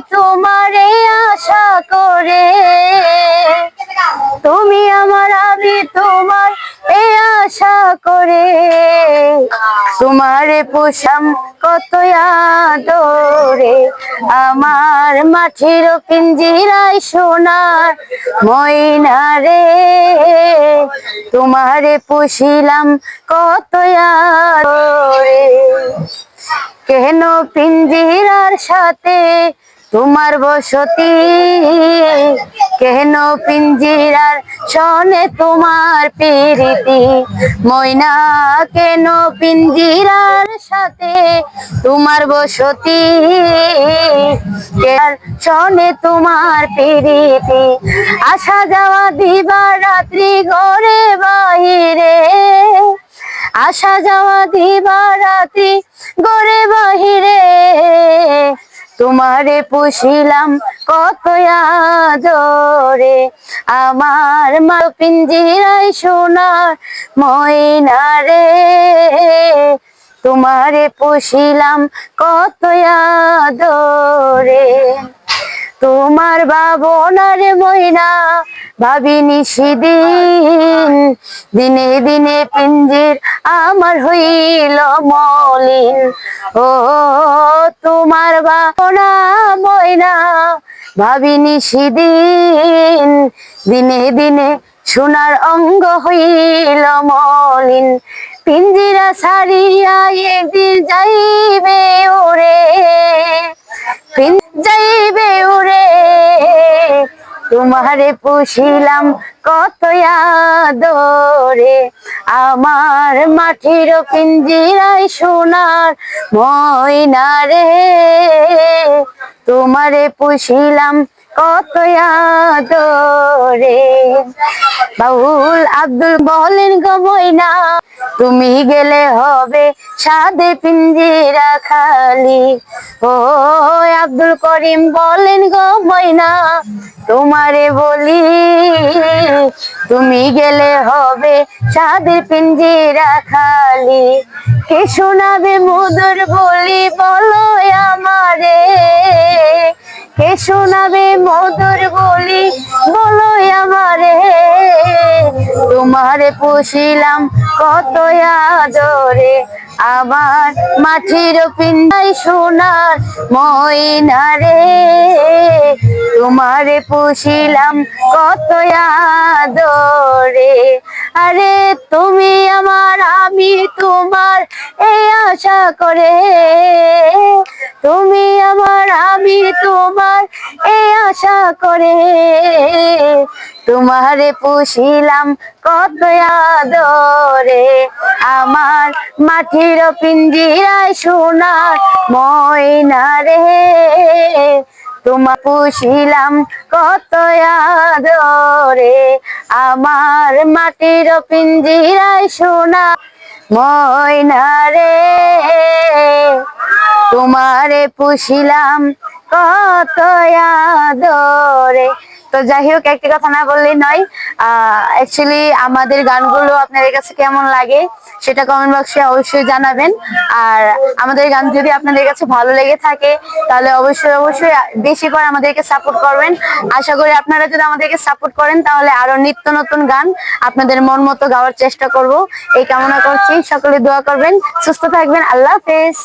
তোমারে আশা করে। তুমি আমার, আমি তোমার এই আশা করে। তোমারে পোষাম কত আদরে। আমার মাটির পিঞ্জিরায় সোনার ময়না রে। তোমারে পুষিলাম কত আদরে। কেন পিঞ্জিরার সাথে তোমার বসতি, কেন পিঞ্জিরার শোনে তোমার প্রীতি? ময়না, কেন পিঞ্জিরার সাথে তোমার বসতি? শোনে তোমার প্রীতি? আসা যাওয়া দিবা রাত্রি ঘরে বাহিরে। আসা যাওয়া দিবা রাত্রি গড়ে বাহিরে। তোমারে পুষিলাম কত আদরে। আমার মা পিঞ্জিরাই সোনার ময়না রে। তোমারে পুষিলাম কত আদরে। তোমার বাবনার ময়না ভাবিনি সেদিন। দিনে দিনে পিঞ্জির আমার হইল মলিন। ও, তোমার বাবনা ময়না, ভাবিনি সেদিন দিনে দিনে সোনার অঙ্গ হইল মলিন। পিঞ্জিরা সারিয়া একদিন যাইবে ওরে। তোমারে পুষিলাম কত আদরে। আমার মাটির পিঞ্জিরায় সোনার ময়না রে। তোমারে পুষিলাম কত আদরে। বাউল আব্দুল বলেন গো ময়না, তুমি গেলে হবে সাদে পিঞ্জিরা খালি। ও আব্দুল করিম বলেন গো ময়না, তোমারে বলি, তুমি গেলে হবে সাদে পিঞ্জিরা খালি। কে শোনাবে মধুর বলি বলো আমারে। কে শোনাবে মধুর বলি বলো আমারে। তোমারে পুষিলাম কত আদরে। আমার মাটির পিন্ডাই সোনার ময়না রে। তোমারে পুষিলাম কত আদরে। আরে তুমি আমার, আমি তোমার এই আশা করে। তুমি আমার, আমি তোমার এই আশা করে তোমারে পুষিলাম কত আদরে। আমার মাটির পিঞ্জিরায় সোনার ময়না রে। তোমার পুষিলাম কত আদরে। আমার মাটির পিঞ্জিরায় সোনা ময়না তোমারে পুষিলাম কত আদরে। তো যাই হোক, একটি কথা না বললে নয়। অ্যাকচুয়ালি আমাদের গানগুলো আপনাদের কাছে কেমন লাগে সেটা কমেন্ট বক্সে অবশ্যই জানাবেন। আর আমাদের গান যদি আপনাদের কাছে ভালো লেগে থাকে, তাহলে অবশ্যই অবশ্যই বেশি করে আমাদেরকে সাপোর্ট করবেন। আশা করি আপনারা যদি আমাদেরকে সাপোর্ট করেন, তাহলে আরও নিত্য নতুন গান আপনাদের মন মতো গাওয়ার চেষ্টা করব। এই কামনা করছি। সকলে দোয়া করবেন। সুস্থ থাকবেন। আল্লাহ হাফেজ।